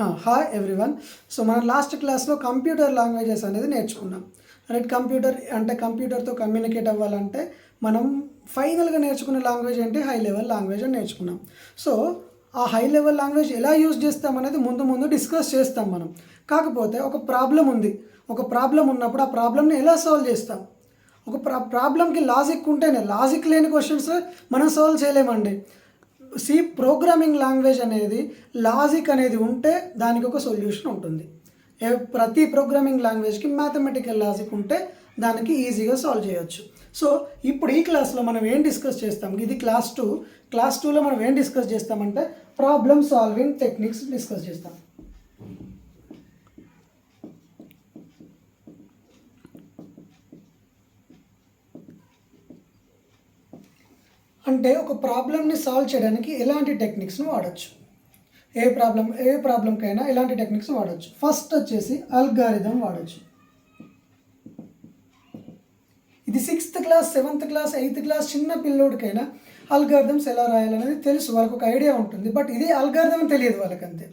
Hi everyone so మనం last క్లాస్లో computer languages అనేది నేర్చుకున్నాం. రైట్ కంప్యూటర్ అంటే కంప్యూటర్తో కమ్యూనికేట్ అవ్వాలంటే మనం ఫైనల్గా నేర్చుకునే లాంగ్వేజ్ ఏంటి? హై లెవెల్ లాంగ్వేజ్ అని నేర్చుకున్నాం. సో ఆ హై లెవెల్ లాంగ్వేజ్ ఎలా యూజ్ చేస్తాం అనేది ముందు ముందు డిస్కస్ చేస్తాం మనం. కాకపోతే ఒక ప్రాబ్లం ఉంది. ఒక ప్రాబ్లం ఉన్నప్పుడు ఆ ప్రాబ్లమ్ని ఎలా సాల్వ్ చేస్తాం? ఒక ప్రా ప్రాబ్లంకి లాజిక్ ఉంటేనే లాజిక్ లేని క్వశ్చన్స్ మనం సాల్వ్ చేయలేమండి. సి ప్రోగ్రామింగ్ లాంగ్వేజ్ అనేది లాజిక్ అనేది ఉంటే దానికి ఒక సొల్యూషన్ ఉంటుంది. ప్రతి ప్రోగ్రామింగ్ లాంగ్వేజ్కి మ్యాథమెటికల్ లాజిక్ ఉంటే దానికి ఈజీగా సాల్వ్ చేయొచ్చు. సో ఇప్పుడు ఈ క్లాస్లో మనం ఏం డిస్కస్ చేస్తాం? ఇది క్లాస్ టూ. క్లాస్ టూలో మనం ఏం డిస్కస్ చేస్తామంటే ప్రాబ్లమ్ సాల్వింగ్ టెక్నిక్స్ డిస్కస్ చేస్తాం. అంటే ఒక ప్రాబ్లమ్ని సాల్వ్ చేయడానికి ఎలాంటి టెక్నిక్స్ను వాడచ్చు? ఏ ప్రాబ్లం ఏ ప్రాబ్లంకైనా ఎలాంటి టెక్నిక్స్ వాడచ్చు? ఫస్ట్ వచ్చేసి అల్గారిథం వాడచ్చు. ఇది sixth class seventh class eighth class చిన్న పిల్లోడికైనా అల్గారిథమ్స్ ఎలా రాయాలనేది తెలుసు వాళ్ళకి ఒక ఐడియా ఉంటుంది. బట్ ఇది అల్గారిథం తెలియదు వాళ్ళకంతే.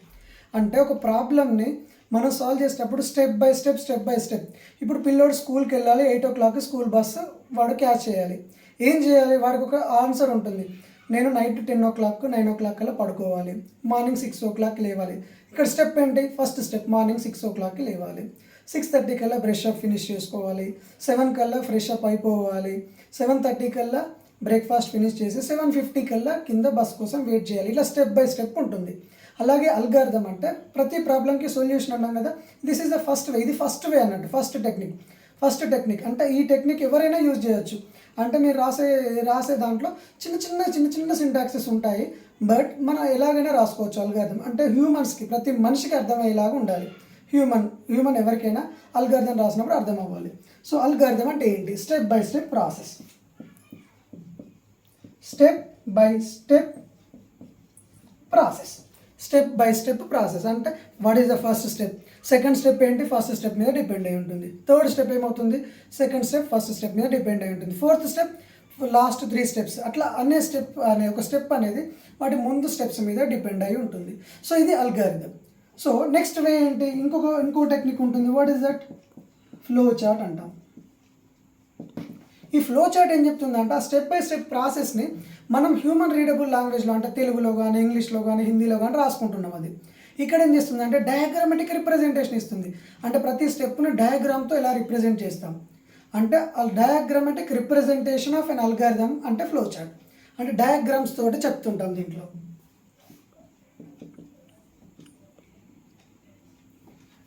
అంటే ఒక ప్రాబ్లమ్ని మనం సాల్వ్ చేసేటప్పుడు step by step step by step. ఇప్పుడు పిల్లోడు స్కూల్కి వెళ్ళాలి eight o'clock school bus వాడు క్యాచ్ చేయాలి. ఏం చేయాలి? వాడికి ఒక ఆన్సర్ ఉంటుంది. నేను night ten o'clock nine o'clock కల్లా పడుకోవాలి. మార్నింగ్ సిక్స్ ఓ క్లాక్ లేవాలి. ఇక్కడ స్టెప్ ఏంటి? ఫస్ట్ స్టెప్ మార్నింగ్ సిక్స్ ఓ క్లాక్కి లేవాలి. సిక్స్ థర్టీ కల్లా బ్రష్ అప్ ఫినిష్ చేసుకోవాలి. సెవెన్ కల్లా ఫ్రెష్ అప్ అయిపోవాలి. సెవెన్ థర్టీ కల్లా బ్రేక్ఫాస్ట్ ఫినిష్ చేసి సెవెన్ ఫిఫ్టీ కల్లా కింద బస్ కోసం వెయిట్ చేయాలి. ఇలా స్టెప్ బై స్టెప్ ఉంటుంది. అలాగే అల్గార్థం అంటే ప్రతి ప్రాబ్లంకి సొల్యూషన్ అన్నాం కదా this is the first way ఇది ఫస్ట్ వే అన్నట్టు ఫస్ట్ టెక్నిక్. ఫస్ట్ టెక్నిక్ అంటే ఈ టెక్నిక్ ఎవరైనా యూజ్ చేయొచ్చు. అంటే మీరు రాసే రాసే దాంట్లో చిన్న చిన్న చిన్న చిన్న సింటాక్సెస్ ఉంటాయి. బట్ మనం ఎలాగైనా రాసుకోవచ్చు అల్గార్థం అంటే హ్యూమన్స్కి ప్రతి మనిషికి అర్థమయ్యేలాగా ఉండాలి. హ్యూమన్ హ్యూమన్ ఎవరికైనా అల్గార్థం రాసినప్పుడు అర్థం అవ్వాలి సో అల్గార్థం అంటే ఏంటి? Step by step process step by step process step by step process అంటే what is the first step second step ఏంటి? ఫస్ట్ స్టెప్ మీద డిపెండ్ అయి ఉంటుంది. థర్డ్ స్టెప్ ఏమవుతుంది? సెకండ్ స్టెప్ ఫస్ట్ స్టెప్ మీద డిపెండ్ అయి ఉంటుంది. Fourth step last three steps అట్లా అనే స్టెప్ అనే ఒక స్టెప్ అనేది వాటి ముందు స్టెప్స్ మీద డిపెండ్ అయి ఉంటుంది. సో ఇది అల్గారిథం సో నెక్స్ట్ వే ఏంటి? ఇంకొక ఇంకో టెక్నిక్ ఉంటుంది. What is that flow chart అంటాం. ఈ ఫ్లో చార్ట్ ఏం చెప్తుందంటే ఆ స్టెప్ బై స్టెప్ ప్రాసెస్ని మనం హ్యూమన్ రీడబుల్ లాంగ్వేజ్లో అంటే తెలుగులో కానీ ఇంగ్లీష్లో కానీ హిందీలో కానీ రాసుకుంటున్నాం అది. ఇక్కడ ఏం చేస్తుంది అంటే డయాగ్రామెటిక్ రిప్రజెంటేషన్ ఇస్తుంది. అంటే ప్రతి స్టెప్ను డయాగ్రామ్తో ఇలా రిప్రజెంట్ చేస్తాం? అంటే diagrammatic representation of an algorithm అంటే ఫ్లో చార్ట్ అంటే డయాగ్రామ్స్ తోటి చెప్తుంటాం దీంట్లో.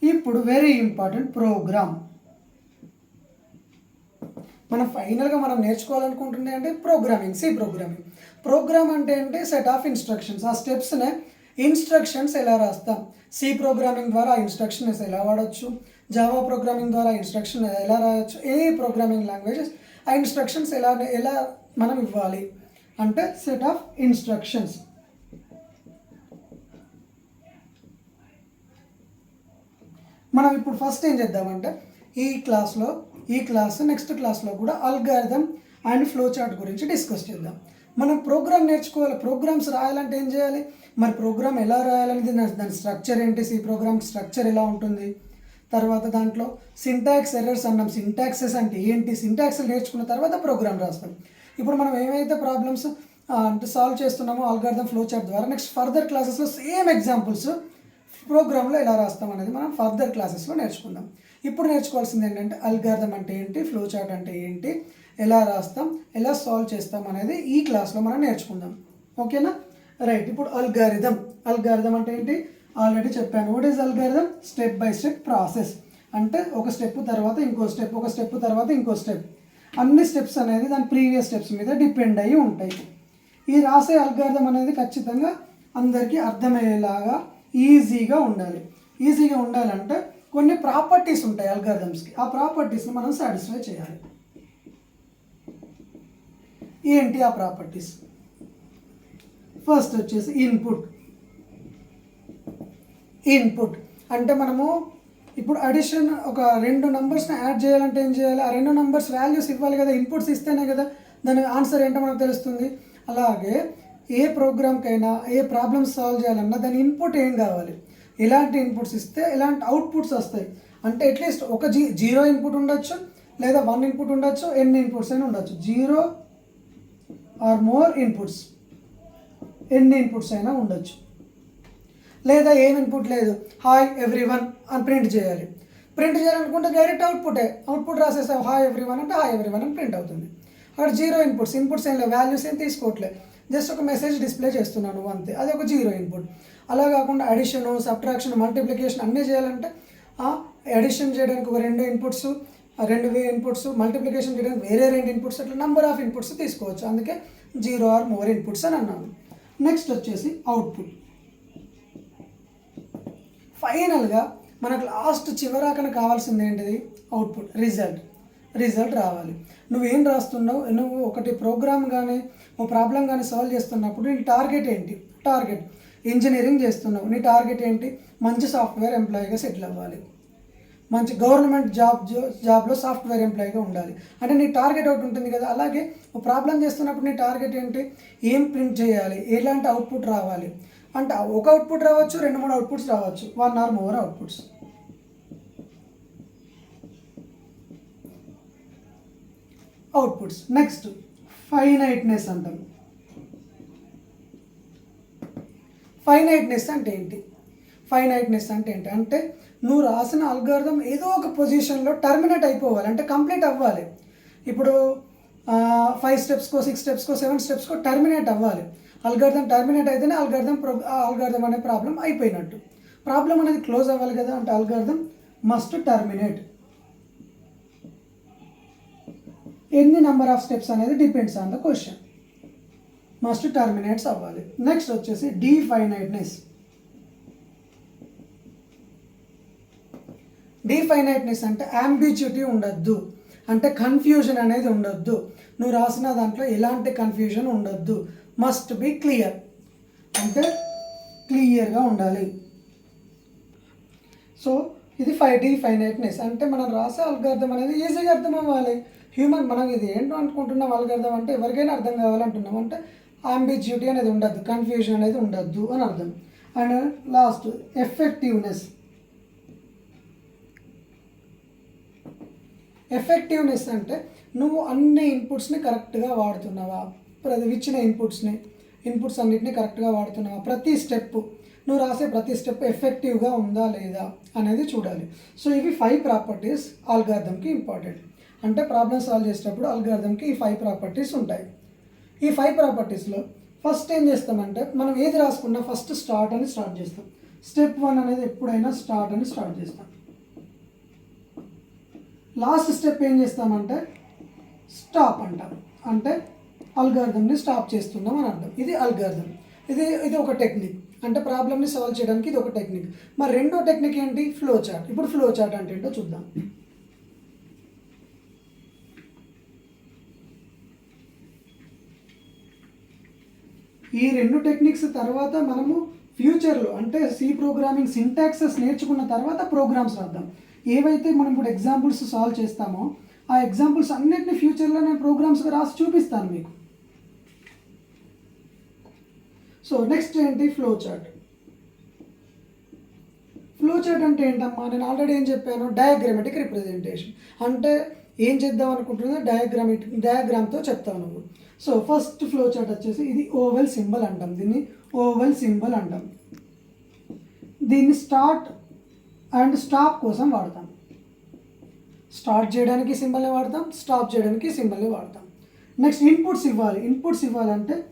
ఇప్పుడు వెరీ ఇంపార్టెంట్ ప్రోగ్రామ్ మనం ఫైనల్గా మనం నేర్చుకోవాలనుకుంటుంది అంటే ప్రోగ్రామింగ్ సి ప్రోగ్రామింగ్ ప్రోగ్రామ్ అంటే ఏంటి? సెట్ ఆఫ్ ఇన్స్ట్రక్షన్స్ ఆ స్టెప్స్నే ఇన్స్ట్రక్షన్స్ ఎలా రాస్తాం? సి ప్రోగ్రామింగ్ ద్వారా ఇన్స్ట్రక్షన్స్ ఎలా వాడచ్చు? జావా ప్రోగ్రామింగ్ ద్వారా ఇన్స్ట్రక్షన్ ఎలా రాయొచ్చు? ఏ ప్రోగ్రామింగ్ లాంగ్వేజెస్ ఆ ఇన్స్ట్రక్షన్స్ ఎలా ఎలా మనం ఇవ్వాలి? అంటే సెట్ ఆఫ్ ఇన్స్ట్రక్షన్స్ మనం ఇప్పుడు ఫస్ట్ ఏం చేద్దామంటే ఈ క్లాస్లో ఈ క్లాస్ నెక్స్ట్ క్లాస్లో కూడా అల్గారిథం అండ్ ఫ్లో చార్ట్ గురించి డిస్కస్ చేద్దాం. మనం ప్రోగ్రామ్ నేర్చుకోవాలి. ప్రోగ్రామ్స్ రాయాలంటే ఏం చేయాలి? మరి ప్రోగ్రామ్ ఎలా రాయాలనేది దాని దాని స్ట్రక్చర్ ఏంటి? సి ప్రోగ్రామ్ స్ట్రక్చర్ ఎలా ఉంటుంది? తర్వాత దాంట్లో సింటాక్స్ ఎర్రర్స్ అన్నాం. సింటాక్సెస్ అంటే ఏంటి? సింటాక్స్ నేర్చుకున్న తర్వాత ప్రోగ్రామ్ రాస్తాం. ఇప్పుడు మనం ఏమైతే ప్రాబ్లమ్స్ అంటే సాల్వ్ చేస్తున్నామో ఆల్గార్థం ఫ్లో చార్ట్ ద్వారా నెక్స్ట్ ఫర్దర్ క్లాసెస్లో సేమ్ ఎగ్జాంపుల్స్ ప్రోగ్రాంలో ఎలా రాస్తాం అనేది మనం ఫర్దర్ క్లాసెస్లో నేర్చుకుందాం. ఇప్పుడు నేర్చుకోవాల్సింది ఏంటంటే అల్గార్థం అంటే ఏంటి? ఫ్లో చార్ట్ అంటే ఏంటి? ఎలా రాస్తాం ఎలా సాల్వ్ చేస్తాం అనేది ఈ క్లాస్లో మనం నేర్చుకుందాం. ఓకేనా? రైట్ ఇప్పుడు అల్గారిథం అల్గారిథం అంటే ఏంటి? ఆల్రెడీ చెప్పాను. What is algorithm step by step process అంటే ఒక స్టెప్ తర్వాత ఇంకో స్టెప్ ఒక స్టెప్ తర్వాత ఇంకో స్టెప్ అన్ని స్టెప్స్ అనేది దాని ప్రీవియస్ స్టెప్స్ మీద డిపెండ్ అయ్యి ఉంటాయి. ఈ రాసే అల్గారిథం అనేది ఖచ్చితంగా అందరికీ అర్థమయ్యేలాగా ఈజీగా ఉండాలి. ఈజీగా ఉండాలంటే కొన్ని ప్రాపర్టీస్ ఉంటాయి అల్గారిథమ్స్కి ఆ ప్రాపర్టీస్ని మనం సాటిస్ఫై చేయాలి. ఏంటి ఆ ప్రాపర్టీస్? ఫస్ట్ వచ్చేసి ఇన్పుట్ ఇన్పుట్ అంటే మనము ఇప్పుడు అడిషన్ ఒక రెండు నంబర్స్ని యాడ్ చేయాలంటే ఏం చేయాలి? ఆ రెండు నంబర్స్ వాల్యూస్ ఇవ్వాలి కదా ఇన్పుట్స్ ఇస్తేనే కదా దాని ఆన్సర్ ఏంటో మనకు తెలుస్తుంది. అలాగే ఏ ప్రోగ్రామ్కైనా ఏ ప్రాబ్లమ్స్ సాల్వ్ చేయాలన్నా దాని ఇన్పుట్ ఏం కావాలి? ఎలాంటి ఇన్పుట్స్ ఇస్తే ఎలాంటి అవుట్పుట్స్ వస్తాయి? అంటే అట్లీస్ట్ ఒక జీ జీరో ఇన్పుట్ ఉండొచ్చు లేదా వన్ ఇన్పుట్ ఉండొచ్చు ఎన్ని ఇన్పుట్స్ అయినా ఉండొచ్చు. Zero or more inputs. ఎన్ని ఇన్పుట్స్ అయినా ఉండొచ్చు. లేదా ఏం ఇన్పుట్ లేదు. హాయ్ ఎవ్రీ వన్ అని ప్రింట్ చేయాలి. ప్రింట్ చేయాలనుకుంటే డైరెక్ట్ అవుట్పుటే. అవుట్పుట్ రాసేసావు హాయ్ ఎవ్రీ వన్ అంటే హాయ్ ఎవ్రీ వన్ అని ప్రింట్ అవుతుంది. అక్కడ జీరో ఇన్పుట్స్. ఇన్పుట్స్ ఏం లేవు. వాల్యూస్ ఏం తీసుకోవట్లేదు జస్ట్ ఒక మెసేజ్ డిస్ప్లే చేస్తున్నాను అంతే. అది ఒక జీరో ఇన్పుట్. అలా కాకుండా అడిషన్ సబ్ట్రాక్షన్ మల్టిప్లికేషన్ అన్నీ చేయాలంటే అడిషన్ చేయడానికి ఒక రెండు ఇన్పుట్స్ రెండు ఇన్పుట్స్ మల్టిప్లికేషన్ చేయడానికి వేరే రెండు ఇన్పుట్స్ అట్లా నెంబర్ ఆఫ్ ఇన్పుట్స్ తీసుకోవచ్చు. అందుకే జీరో ఆర్ మోర్ ఇన్పుట్స్ అని అన్నాను. నెక్స్ట్ వచ్చేసి అవుట్పుట్ ఫైనల్గా మనకు లాస్ట్ చివరాకన కావాల్సింది ఏంటిది? అవుట్పుట్ రిజల్ట్ రిజల్ట్ రావాలి. నువ్వేం రాస్తున్నావు? నువ్వు ఒకటి ప్రోగ్రామ్ కానీ ఓ ప్రాబ్లం కానీ సాల్వ్ చేస్తున్నప్పుడు నీ టార్గెట్ ఏంటి? టార్గెట్ ఇంజనీరింగ్ చేస్తున్నావు. నీ టార్గెట్ ఏంటి? మంచి సాఫ్ట్వేర్ ఎంప్లాయీగా సెటిల్ అవ్వాలి. మంచి గవర్నమెంట్ జాబ్ జాబ్లో సాఫ్ట్వేర్ ఎంప్లాయీగా ఉండాలి. అంటే నీ టార్గెట్ ఒకటి ఉంటుంది కదా అలాగే ప్రాబ్లం చేస్తున్నప్పుడు నీ టార్గెట్ ఏంటి? ఏం ప్రింట్ చేయాలి? ఎలాంటి అవుట్పుట్ రావాలి? అంటే ఒక అవుట్పుట్ రావచ్చు రెండు మూడు అవుట్పుట్స్ రావచ్చు. One or more outputs. Outputs. Next finiteness అంటాం. ఫైనైట్నెస్ అంటే ఏంటి? ఫైనైట్నెస్ అంటే ఏంటి? అంటే నువ్వు రాసిన అల్గార్థం ఏదో ఒక పొజిషన్లో టర్మినేట్ అయిపోవాలి అంటే కంప్లీట్ అవ్వాలి. ఇప్పుడు ఫైవ్ స్టెప్స్కో సిక్స్ స్టెప్స్కో సెవెన్ స్టెప్స్కో టర్మినేట్ అవ్వాలి. అల్గార్థం టర్మినేట్ అయితేనే అల్గార్థం ప్రో అల్గార్థం అనే ప్రాబ్లం అయిపోయినట్టు. ప్రాబ్లం అనేది క్లోజ్ అవ్వాలి కదా అంటే అల్గార్థం మస్ట్ టర్మినేట్ ఎన్ని నెంబర్ ఆఫ్ స్టెప్స్ అనేది depends on the question must terminates అవ్వాలి. నెక్స్ట్ వచ్చేసి డీఫైనైట్నెస్ డిఫైనైట్నెస్ అంటే అంబిచ్యుటీ ఉండొద్దు. అంటే కన్ఫ్యూజన్ అనేది ఉండొద్దు. నువ్వు రాసిన దాంట్లో ఎలాంటి కన్ఫ్యూజన్ ఉండొద్దు. మస్ట్ బి క్లియర్ అంటే క్లియర్గా ఉండాలి. సో ఇది ఫైవ్ డి ఫైనైట్నెస్ అంటే మనం రాసే అల్గార్థం అనేది ఈజీగా అర్థం అవ్వాలి. హ్యూమన్ మనం ఇది ఏంటో అనుకుంటున్నాం అల్గార్థం అంటే ఎవరికైనా అర్థం కావాలంటున్నాం. అంటే అంబిచ్యూటీ అనేది ఉండద్దు. కన్ఫ్యూజన్ అనేది ఉండద్దు అని అర్థం. అండ్ లాస్ట్ ఎఫెక్టివ్నెస్ ఎఫెక్టివ్నెస్ అంటే నువ్వు అన్ని ఇన్పుట్స్ని కరెక్ట్గా వాడుతున్నావా? ప్రతి ఇచ్చిన ఇన్పుట్స్ని ఇన్పుట్స్ అన్నిటిని కరెక్ట్గా వాడుతున్నావా? ప్రతి స్టెప్ నువ్వు రాసే ప్రతి స్టెప్ ఎఫెక్టివ్గా ఉందా లేదా అనేది చూడాలి. సో ఇవి ఫైవ్ ప్రాపర్టీస్ ఆల్గార్థంకి ఇంపార్టెంట్ అంటే ప్రాబ్లమ్ సాల్వ్ చేసేటప్పుడు ఆల్గార్థంకి ఈ ఫైవ్ ప్రాపర్టీస్ ఉంటాయి. ఈ ఫైవ్ ప్రాపర్టీస్లో ఫస్ట్ ఏం చేస్తామంటే మనం ఏది రాసుకున్నా ఫస్ట్ స్టార్ట్ అని స్టార్ట్ చేస్తాం. స్టెప్ వన్ అనేది ఎప్పుడైనా స్టార్ట్ అని స్టార్ట్ చేస్తాం. లాస్ట్ స్టెప్ ఏం చేస్తామంటే స్టాప్ అంటాం. అంటే అల్గార్థంని స్టాప్ చేస్తున్నాం అని అర్థం. ఇది అల్గార్థం ఇది ఇది ఒక టెక్నిక్. అంటే ప్రాబ్లమ్ని సాల్వ్ చేయడానికి ఇది ఒక టెక్నిక్. మరి రెండో టెక్నిక్ ఏంటి? Flow chart. ఇప్పుడు ఫ్లో చార్ట్ అంటే ఏంటో చూద్దాం. ఈ రెండు టెక్నిక్స్ తర్వాత మనము ఫ్యూచర్లో అంటే సి ప్రోగ్రామింగ్ సింటాక్సెస్ నేర్చుకున్న తర్వాత ప్రోగ్రామ్స్ రాద్దాం. ఏవైతే మనం ఇప్పుడు ఎగ్జాంపుల్స్ సాల్వ్ చేస్తామో ఆ ఎగ్జాంపుల్స్ అన్నిటిని ఫ్యూచర్లో నేను ప్రోగ్రామ్స్గా రాసి చూపిస్తాను మీకు. సో నెక్స్ట్ ఏంటి? ఫ్లో చార్ట్ ఫ్లో చార్ట్ అంటే ఏంటమ్మా? నేను ఆల్రెడీ ఏం చెప్పాను? డయాగ్రామెటిక్ రిప్రజెంటేషన్ అంటే ఏం చేద్దాం అనుకుంటున్నా డయాగ్రామెటిక్ డయాగ్రామ్తో చెప్తాను నువ్వు. సో ఫస్ట్ ఫ్లో చార్ట్ వచ్చేసి ఇది ఓవెల్ సింబల్ అంటాం. దీన్ని ఓవెల్ సింబల్ అంటాం. దీన్ని స్టార్ట్ అండ్ స్టాప్ కోసం వాడతాం. స్టార్ట్ చేయడానికి సింబల్ని వాడతాం స్టాప్ చేయడానికి సింబల్ని వాడతాం. నెక్స్ట్ ఇన్పుట్స్ ఇవ్వాలి. ఇన్పుట్స్ ఇవ్వాలంటే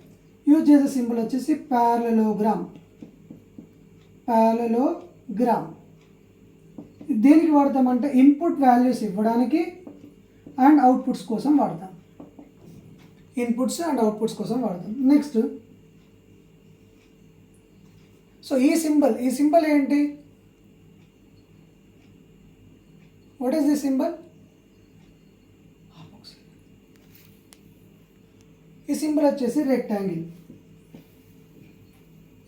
యూజ్ చేసే సింబల్ వచ్చేసి ప్యారలోగ్రామ్ ప్యారలోగ్రామ్ దేనికి వాడతామంటే ఇన్పుట్ వాల్యూస్ ఇవ్వడానికి అండ్ అవుట్పుట్స్ కోసం వాడతాం. ఇన్పుట్స్ అండ్ అవుట్పుట్స్ కోసం వాడతాం. నెక్స్ట్ సో ఈ సింబల్ ఈ సింబల్ ఏంటి? వాట్ ఈస్ ది సింబల్ ఈ సింబల్ వచ్చేసి రెక్టాంగిల్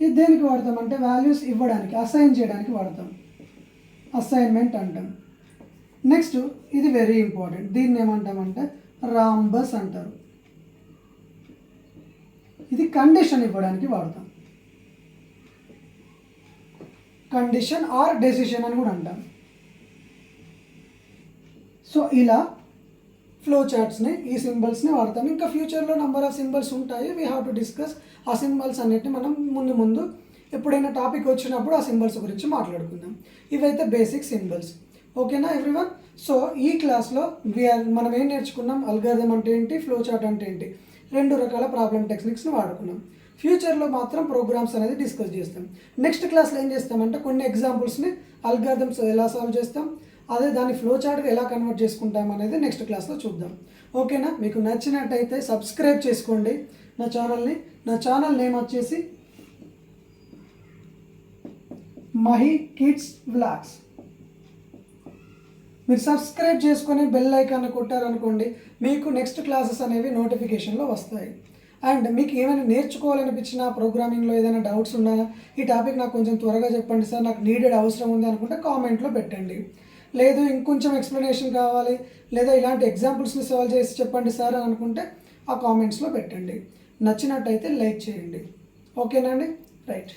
ఇది దేనికి వాడతాం అంటే వాల్యూస్ ఇవ్వడానికి అసైన్ చేయడానికి వాడతాం. అసైన్మెంట్ అంటాం. నెక్స్ట్ ఇది వెరీ ఇంపార్టెంట్ దీన్ని ఏమంటామంటే రాంబస్ అంటారు. ఇది కండిషన్ ఇవ్వడానికి వాడతాం. కండిషన్ ఆర్ డెసిషన్ అని కూడా అంటాం. సో ఇలా ఫ్లో చార్ట్స్ని ఈ సింబల్స్ని వాడతాం. ఇంకా ఫ్యూచర్లో నెంబర్ ఆఫ్ సింబల్స్ ఉంటాయి. వీ హ్యావ్ టు డిస్కస్ ఆ సింబల్స్ అన్నిటిని మనం ముందు ముందు ఎప్పుడైనా టాపిక్ వచ్చినప్పుడు ఆ సింబల్స్ గురించి మాట్లాడుకుందాం. ఇవైతే బేసిక్ సింబల్స్ ఓకేనా ఎవ్రీవన్ సో ఈ క్లాస్లో వీఆర్ మనం ఏం నేర్చుకున్నాం? అల్గారిథం అంటే ఏంటి? ఫ్లో చార్ట్ అంటే ఏంటి? రెండు రకాల ప్రాబ్లమ్ టెక్నిక్స్ని వాడుకున్నాం. ఫ్యూచర్లో మాత్రం ప్రోగ్రామ్స్ అనేది డిస్కస్ చేస్తాం. నెక్స్ట్ క్లాస్లో ఏం చేస్తామంటే కొన్ని ఎగ్జాంపుల్స్ని అల్గారిథమ్స్ ఎలా సాల్వ్ చేస్తాం? అదే దాన్ని ఫ్లో చార్ట్గా ఎలా కన్వర్ట్ చేసుకుంటాం అనేది నెక్స్ట్ క్లాస్లో చూద్దాం. ఓకేనా? మీకు నచ్చినట్టయితే సబ్స్క్రైబ్ చేసుకోండి. నా ఛానల్ని నా ఛానల్ నేమ్ వచ్చేసి మహి కిడ్స్ వ్లాగ్స్ మీరు సబ్స్క్రైబ్ చేసుకొని బెల్ ఐకాన్ కొట్టారనుకోండి మీకు నెక్స్ట్ క్లాసెస్ అనేవి నోటిఫికేషన్లో వస్తాయి. అండ్ మీకు ఏమైనా నేర్చుకోవాలనిపించిన ప్రోగ్రామింగ్లో ఏదైనా డౌట్స్ ఉన్నా ఈ టాపిక్ నాకు కొంచెం త్వరగా చెప్పండి సార్ నాకు నీడెడ్ అవసరం ఉంది అనుకుంటే కామెంట్లో పెట్టండి. లేదు ఇంకొంచెం ఎక్స్ప్లెనేషన్ కావాలి లేదా ఇలాంటి ఎగ్జాంపుల్స్ని సాల్వ్ చేసి చెప్పండి సార్ అని అనుకుంటే ఆ కామెంట్స్లో పెట్టండి. నచ్చినట్టయితే లైక్ చేయండి. ఓకేనండి రైట్